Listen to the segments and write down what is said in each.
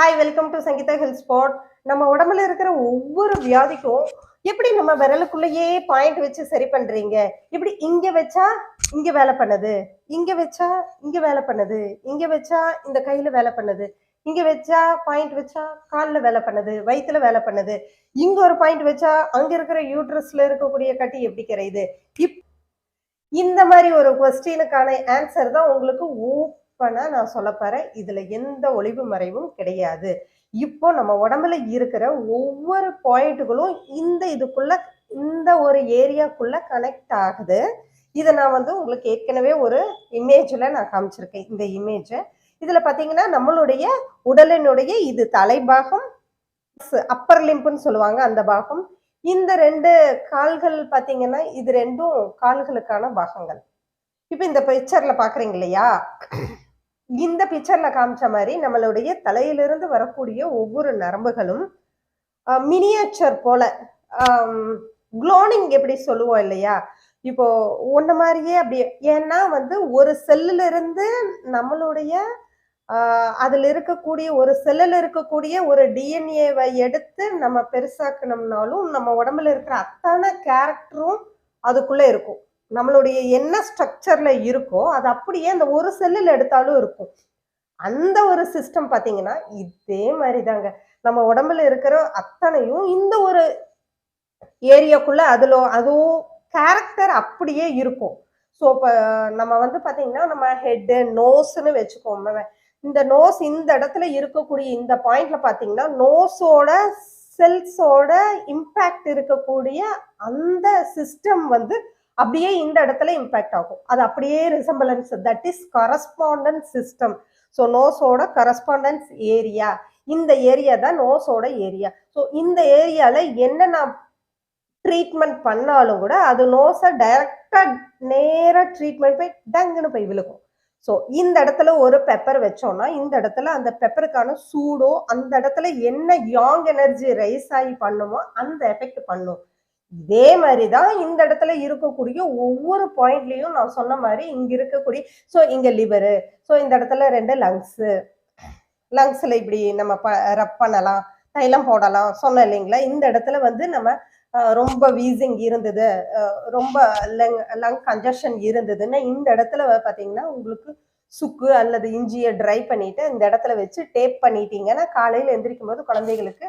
Hi welcome to Sangeetha health spot நம்ம உடம்புல இருக்கிற ஒவ்வொரு வியாதிக்கும் எப்படி நம்ம விரலுக்குள்ளேயே பாயிண்ட் வச்சு சரி பண்றீங்க? இப்படி இங்க வச்சா இங்க வேலை பண்ணுது? இங்க வச்சா இங்க வேலை பண்ணுது? இங்க வச்சா இந்த கையில வேலை பண்ணுது? இங்க வச்சா பாயிண்ட் வச்சா காலில் வேலை பண்ணுது? வயிற்றுல வேலை பண்ணுது? இங்க ஒரு பாயிண்ட் வச்சா அங்க இருக்கிற யூட்ரஸ்ல இருக்கக்கூடிய கட்டி எப்படி கரையுது? இப் இந்த மாதிரி ஒரு கொஸ்டினுக்கான ஆன்சர் தான் உங்களுக்கு ஓப்பனா நான் சொல்ல போகிறேன் இதில் எந்த ஒளிவு மறைவும் கிடையாது. இப்போ நம்ம உடம்புல இருக்கிற ஒவ்வொரு பாயிண்ட்டுகளும் இந்த இதுக்குள்ள இந்த ஒரு ஏரியாக்குள்ள கனெக்ட் ஆகுது. இதை நான் வந்து உங்களுக்கு ஏற்கனவே ஒரு இமேஜில் நான் காமிச்சிருக்கேன். இந்த இமேஜை இதுல பார்த்தீங்கன்னா நம்மளுடைய உடலினுடைய இது தலைபாகம் அப்பர் லிம்புன்னு சொல்லுவாங்க அந்த பாகம். இந்த ரெண்டு கால்கள் பார்த்தீங்கன்னா இது ரெண்டும் கால்களுக்கான பாகங்கள். இப்போ இந்த பிக்சர்ல பாக்குறீங்க இல்லையா? இந்த பிக்சர்ல காமிச்ச மாதிரி நம்மளுடைய தலையிலிருந்து வரக்கூடிய ஒவ்வொரு நரம்புகளும் மினியேச்சர் போல குளோனிங் எப்படி சொல்லுவோம் இல்லையா? இப்போ ஒன்ன மாதிரியே அப்படி ஏன்னா வந்து ஒரு செல்லுல இருந்து நம்மளுடைய ஆஹ் அதுல இருக்கக்கூடிய ஒரு செல்லுல இருக்கக்கூடிய ஒரு டிஎன்ஏவை எடுத்து நம்ம பெருசாக்கணும்னாலும் நம்ம உடம்புல இருக்கிற அத்தனை கேரக்டரும் அதுக்குள்ள இருக்கும். நம்மளுடைய என்ன ஸ்ட்ரக்சர்ல இருக்கோ அது அப்படியே அந்த ஒரு செல்லில் எடுத்தாலும் இருக்கும். அந்த ஒரு சிஸ்டம் பார்த்தீங்கன்னா இதே மாதிரி தாங்க நம்ம உடம்புல இருக்கிற அத்தனையும் இந்த ஒரு ஏரியாக்குள்ள அதுல அதுவும் கேரக்டர் அப்படியே இருக்கும். ஸோ இப்போ நம்ம வந்து பார்த்தீங்கன்னா நம்ம ஹெட்டு நோஸ்ன்னு வச்சுக்கோமே. இந்த நோஸ் இந்த இடத்துல இருக்கக்கூடிய இந்த பாயிண்ட்ல பார்த்தீங்கன்னா நோஸோட செல்ஸோட இம்பேக்ட் இருக்கக்கூடிய அந்த சிஸ்டம் வந்து அப்படியே இந்த இடத்துல இம்பேக்ட் ஆகும். அது அப்படியே resemblance that is correspondence system so நோஸோட correspondence area இந்த ஏரியா தான் நோஸோட ஏரியா ஸோ இந்த ஏரியால என்ன நான் ட்ரீட்மெண்ட் பண்ணாலும் கூட அது நோஸை டைரக்டா நேராக ட்ரீட்மெண்ட் போய் டங்குன்னு போய் விழுகும். ஸோ இந்த இடத்துல ஒரு பெப்பர் வச்சோம்னா இந்த இடத்துல அந்த பெப்பருக்கான சூடோ அந்த இடத்துல என்ன யாங் எனர்ஜி ரைஸ் ஆகி பண்ணுமோ அந்த எஃபெக்ட் பண்ணும். இதே மாதிரி தான் இந்த இடத்துல இருக்கக்கூடிய ஒவ்வொரு பாயிண்ட்லயும் நான் சொன்ன மாதிரி இங்க இருக்கக்கூடிய ஸோ இங்க லிவரு ஸோ இந்த இடத்துல ரெண்டு லங்ஸு லங்ஸ்ல இப்படி நம்ம ப ரப் பண்ணலாம் தைலம் போடலாம் சொன்னோம் இல்லைங்களா? இந்த இடத்துல வந்து நம்ம ரொம்ப வீசிங் இருந்தது ரொம்ப லங் லங் கன்ஜஷன் இருந்ததுன்னா இந்த இடத்துல பார்த்தீங்கன்னா உங்களுக்கு சுக்கு அல்லது இஞ்சியை ட்ரை பண்ணிட்டு இந்த இடத்துல வச்சு டேப் பண்ணிட்டீங்கன்னா காலையில் எந்திரிக்கும் போது குழந்தைகளுக்கு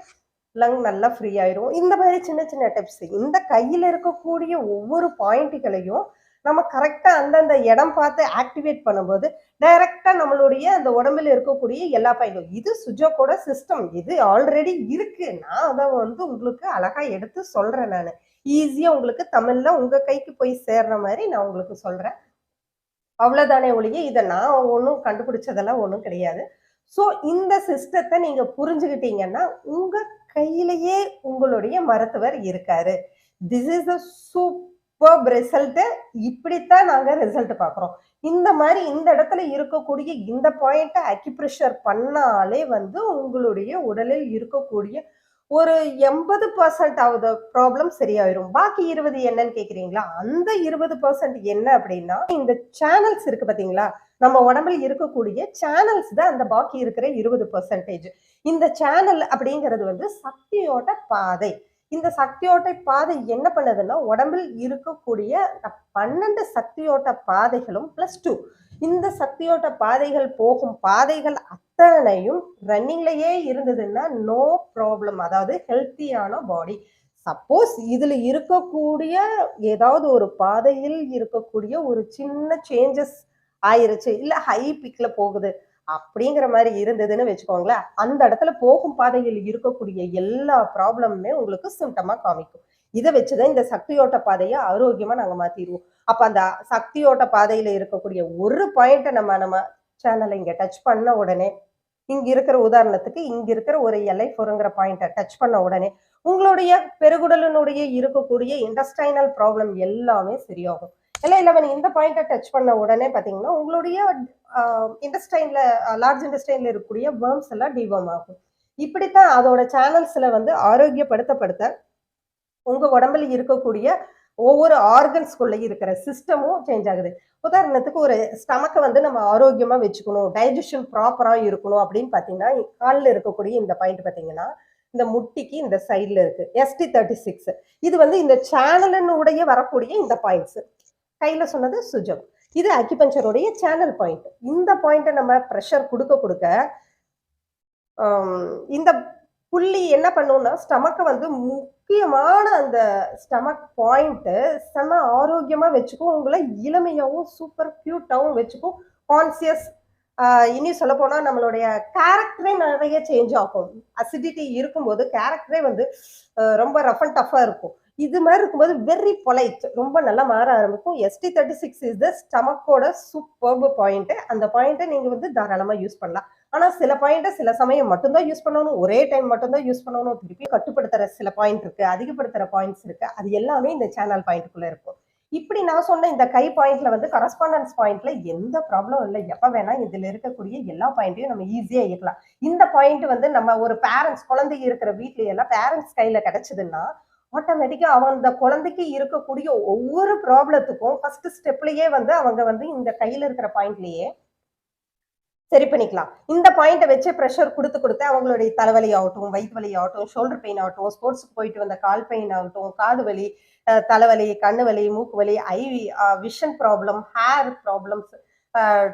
லங் நல்லா ஃப்ரீ ஆயிரும். இந்த மாதிரி சின்ன சின்ன டிப்ஸ் இந்த கையில் இருக்கக்கூடிய ஒவ்வொரு பாயிண்ட்டுகளையும் நம்ம கரெக்டாக அந்தந்த இடம் பார்த்து ஆக்டிவேட் பண்ணும்போது டைரக்டா நம்மளுடைய அந்த உடம்புல இருக்கக்கூடிய எல்லா பாயிண்டும் இது சுஜோக்கோட சிஸ்டம் இது ஆல்ரெடி இருக்கு. நான் அதை வந்து உங்களுக்கு அழகாக எடுத்து சொல்கிறேன் நான். ஈஸியாக உங்களுக்கு தமிழில் உங்கள் கைக்கு போய் சேர்ற மாதிரி நான் உங்களுக்கு சொல்கிறேன் அவ்வளோதானே ஒழிய இதை நான் ஒன்றும் கண்டுபிடிச்சதெல்லாம் ஒன்றும் கிடையாது. ஸோ இந்த சிஸ்டத்தை நீங்கள் புரிஞ்சுக்கிட்டீங்கன்னா உங்கள் கையிலேயே உங்களுடைய மருத்துவர் இருக்காரு. This is a super result இப்படித்தான் நாங்க ரிசல்ட் பார்க்குறோம். இந்த மாதிரி இந்த இடத்துல இருக்கக்கூடிய இந்த பாயிண்ட்டை அக்யூப்ரெஷர் பண்ணாலே வந்து உங்களுடைய உடலில் இருக்கக்கூடிய ஒரு எண்பது பர்சன்ட் ஆகுது ப்ராப்ளம் சரியாயிரும். பாக்கி இருபது என்னன்னு கேக்குறீங்களா? அந்த இருபது பர்சன்ட் என்ன அப்படின்னா இந்த சேனல்ஸ் இருக்கு பாத்தீங்களா? நம்ம உடம்புல இருக்கக்கூடிய சேனல்ஸ் தான் அந்த பாக்கி இருக்கிற இருபது பர்சன்டேஜ் இந்த சேனல் அப்படிங்கிறது வந்து சக்தியோட பாதை. இந்த சக்தியோட்ட பாதை என்ன பண்ணுதுன்னா உடம்பில் இருக்கக்கூடிய பன்னெண்டு சக்தியோட்ட பாதைகளும் பிளஸ் டூ இந்த சக்தியோட்ட பாதைகள் போகும் பாதைகள் அத்தனையும் ரன்னிங்லயே இருந்ததுன்னா நோ ப்ராப்ளம் அதாவது ஹெல்த்தியான பாடி சப்போஸ் இதுல இருக்கக்கூடிய ஏதாவது ஒரு பாதையில் இருக்கக்கூடிய ஒரு சின்ன சேஞ்சஸ் ஆயிருச்சு. இல்ல ஹை பிக்ல போகுது அப்படிங்கிற மாதிரி இருந்ததுன்னு வச்சுக்கோங்களேன். அந்த இடத்துல போகும் பாதையில் இருக்கக்கூடிய எல்லா ப்ராப்ளமுமே உங்களுக்கு சிம்டமா காமிக்கும். இதை வச்சுதான் இந்த சக்தியோட்ட பாதையை ஆரோக்கியமா நாங்க மாத்திடுவோம். அப்ப அந்த சக்தியோட்ட பாதையில இருக்கக்கூடிய ஒரு பாயிண்ட்டை நம்ம நம்ம சேனலை இங்க டச் பண்ண உடனே இங்க இருக்கிற உதாரணத்துக்கு இங்க இருக்கிற ஒரு எல்லை பொருங்கிற பாயிண்ட்டை டச் பண்ண உடனே உங்களுடைய பெருகுடலினுடைய இருக்கக்கூடிய இண்டஸ்டைனல் ப்ராப்ளம் எல்லாமே சரியாகும். இல்லை இல்லை இந்த பாயிண்ட்டை டச் பண்ண உடனே பார்த்தீங்கன்னா உங்களுடைய இண்டஸ்டைன்ல லார்ஜ் இண்டஸ்டைன்ல இருக்கக்கூடிய வேர்ம்ஸ் எல்லாம் டிவம் ஆகும். இப்படித்தான் அதோட சேனல்ஸ்ல வந்து ஆரோக்கியப்படுத்தப்படுத்த உங்க உடம்புல இருக்கக்கூடிய ஒவ்வொரு ஆர்கன்ஸ்குள்ளேயும் இருக்கிற சிஸ்டமும் சேஞ்ச் ஆகுது. உதாரணத்துக்கு ஒரு ஸ்டமக்கை வந்து நம்ம ஆரோக்கியமாக வச்சுக்கணும் டைஜஷன் ப்ராப்பராக இருக்கணும் அப்படின்னு பார்த்தீங்கன்னா காலில் இருக்கக்கூடிய இந்த பாயிண்ட் பார்த்தீங்கன்னா இந்த முட்டிக்கு இந்த சைடில் இருக்கு. எஸ்டி தேர்ட்டி சிக்ஸ் இது வந்து இந்த சேனலினுடைய வரக்கூடிய இந்த பாயிண்ட்ஸ் கையில் சொன்னது சுஜம். இது அக்கிபஞ்சருடைய சேனல் பாயிண்ட் இந்த பாயிண்ட்டை நம்ம ப்ரெஷர் கொடுக்க கொடுக்க இந்த புள்ளி என்ன பண்ணும்னா ஸ்டமக்கை வந்து முக்கியமான அந்த ஸ்டமக் பாயிண்ட்டு செம ஆரோக்கியமாக வச்சுக்கும். உங்களை இளமையாகவும் சூப்பர் க்யூட்டாகவும் வச்சுக்கும். கான்சியஸ் இனி சொல்ல போனால் நம்மளுடைய கேரக்டரே நிறைய சேஞ்ச் ஆகும். அசிடிட்டி இருக்கும்போது கேரக்டரே வந்து ரொம்ப ரஃப் அண்ட் டஃப்பாக இருக்கும். இது மாதிரி இருக்கும்போது வெரி பொலைட் ரொம்ப நல்லா மாற ஆரம்பிக்கும். ST thirty six is the ஸ்டமக்கோட superb point அந்த பாயிண்ட்டை நீங்கள் வந்து தாராளமாக யூஸ் பண்ணலாம். ஆனால் சில பாயிண்ட்டை சில சமயம் மட்டும்தான் யூஸ் பண்ணணும். ஒரே டைம் மட்டும்தான் யூஸ் பண்ணணும். திருப்பி கட்டுப்படுத்துகிற சில பாயிண்ட் இருக்குது அதிகப்படுத்துகிற பாயிண்ட்ஸ் இருக்குது அது எல்லாமே இந்த சேனல் பாயிண்ட்டுக்குள்ளே இருக்கும். இப்படி நான் சொன்ன இந்த கை பாயிண்ட்ல வந்து கரஸ்பாண்டன்ஸ் பாயிண்ட்ல எந்த ப்ராப்ளம் இல்லை. எப்போ வேணா இதுல இருக்கக்கூடிய எல்லா பாயிண்ட்டையும் நம்ம ஈஸியாக ஏற்கலாம் இந்த பாயிண்ட் வந்து நம்ம ஒரு பேரண்ட்ஸ் குழந்தைங்க இருக்கிற வீட்ல எல்லாம் பேரண்ட்ஸ் கையில கிடைச்சதுன்னா ஆட்டோமேட்டிக்காக அவன் அந்த குழந்தைக்கு இருக்கக்கூடிய ஒவ்வொரு ப்ராப்ளத்துக்கும் ஃபர்ஸ்ட் ஸ்டெப்லயே வந்து அவங்க வந்து இந்த கையில் இருக்கிற பாயிண்ட்லயே சரி பண்ணிக்கலாம். இந்த பாயிண்ட்டை வச்சு ப்ரெஷர் கொடுத்து கொடுத்து அவங்களுடைய தலைவலி ஆகட்டும் வயிற்று வலி ஆகட்டும் ஷோல்டர் பெயின் ஆகட்டும் ஸ்போர்ட்ஸ்க்கு போயிட்டு வந்த கால் பெயின் ஆகட்டும் காது வலி தலைவலி கண்ணு வலி மூக்கு வலி eye vision problem hair problems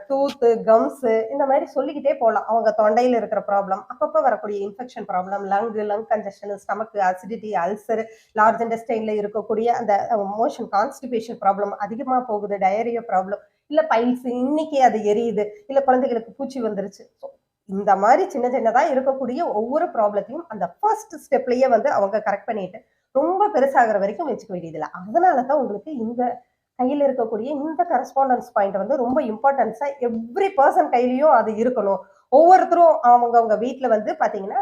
tooth gums இந்த மாதிரி சொல்லிக்கிட்டே போகலாம். அவங்க தொண்டையில் இருக்கிற ப்ராப்ளம் அப்பப்போ வரக்கூடிய infection problem lung lung congestion stomach acidity ulcer large இன்டெஸ்டைனில் இருக்கக்கூடிய அந்த மோஷன் கான்ஸ்டிபேஷன் ப்ராப்ளம் அதிகமாக போகுது டயரியா ப்ராப்ளம் இல்லை பைல்ஸ் இன்னைக்கு அது எரியுது. இல்லை குழந்தைகளுக்கு பூச்சி வந்துருச்சு. இந்த மாதிரி சின்ன சின்னதாக இருக்கக்கூடிய ஒவ்வொரு ப்ராப்ளத்தையும் அந்த ஃபர்ஸ்ட் ஸ்டெப்லயே வந்து அவங்க கரெக்ட் பண்ணிட்டு ரொம்ப பெருசாகிற வரைக்கும் வச்சுக்க வேண்டியதில்லை. அதனால தான் உங்களுக்கு இந்த கையில் இருக்கக்கூடிய இந்த கரஸ்பாண்டன்ஸ் பாயிண்ட் வந்து ரொம்ப இம்பார்ட்டன்ஸா எவ்ரி பர்சன் கையிலயும் அது இருக்கணும். ஒவ்வொருத்தரும் அவங்கவுங்க வீட்டில் வந்து பார்த்தீங்கன்னா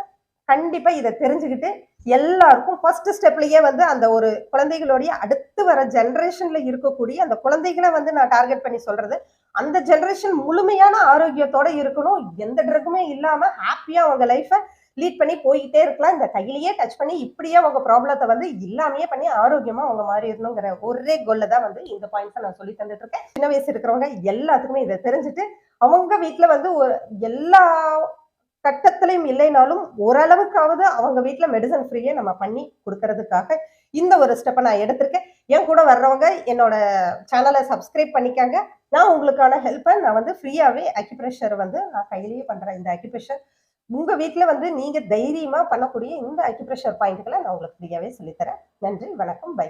கண்டிப்பா இதை தெரிஞ்சுக்கிட்டு எல்லாருக்கும் ஃபர்ஸ்ட் ஸ்டெப்லயே வந்து அந்த ஒரு குழந்தைகளுடைய அடுத்து வர ஜென்ரேஷன்ல இருக்கக்கூடிய அந்த குழந்தைகளை வந்து நான் டார்கெட் பண்ணி சொல்றது அந்த ஜென்ரேஷன் முழுமையான ஆரோக்கியத்தோட இருக்கணும். எந்த ட்ரக்குமே இல்லாம ஹாப்பியா அவங்க லைஃபை லீட் பண்ணி போய்கிட்டே இருக்கலாம். இந்த கையிலேயே டச் பண்ணி இப்படியே அவங்க ப்ராப்ளத்தை வந்து இல்லாமையே பண்ணி ஆரோக்கியமா அவங்க மாறிடணுங்கிற ஒரே கோல்ல தான் வந்து இந்த பாயிண்ட்ஸை நான் சொல்லி தந்துட்டு இருக்கேன் சின்ன வயசு இருக்கிறவங்க எல்லாத்துக்குமே இதை தெரிஞ்சுட்டு அவங்க வீட்டில் வந்து ஒரு எல்லா கட்டத்திலையும் இல்லைனாலும் ஓரளவுக்காவது அவங்க வீட்டில் மெடிசன் ஃப்ரீயே நம்ம பண்ணி கொடுக்கறதுக்காக இந்த ஒரு ஸ்டெப்பை நான் எடுத்திருக்கேன். என் கூட வர்றவங்க என்னோட சேனலை சப்ஸ்கிரைப் பண்ணிக்காங்க. நான் உங்களுக்கான ஹெல்ப்பை நான் வந்து ஃப்ரீயாகவே அக்யூப்ரெஷர் வந்து நான் கையிலேயே பண்ணுறேன் இந்த அக்யூப்ரெஷர் உங்கள் வீட்டில் வந்து நீங்கள் தைரியமாக பண்ணக்கூடிய இந்த அக்யூப்ரெஷர் பாயிண்ட்களை நான் உங்களுக்கு ஃப்ரீயாகவே சொல்லித்தரேன். நன்றி வணக்கம் பை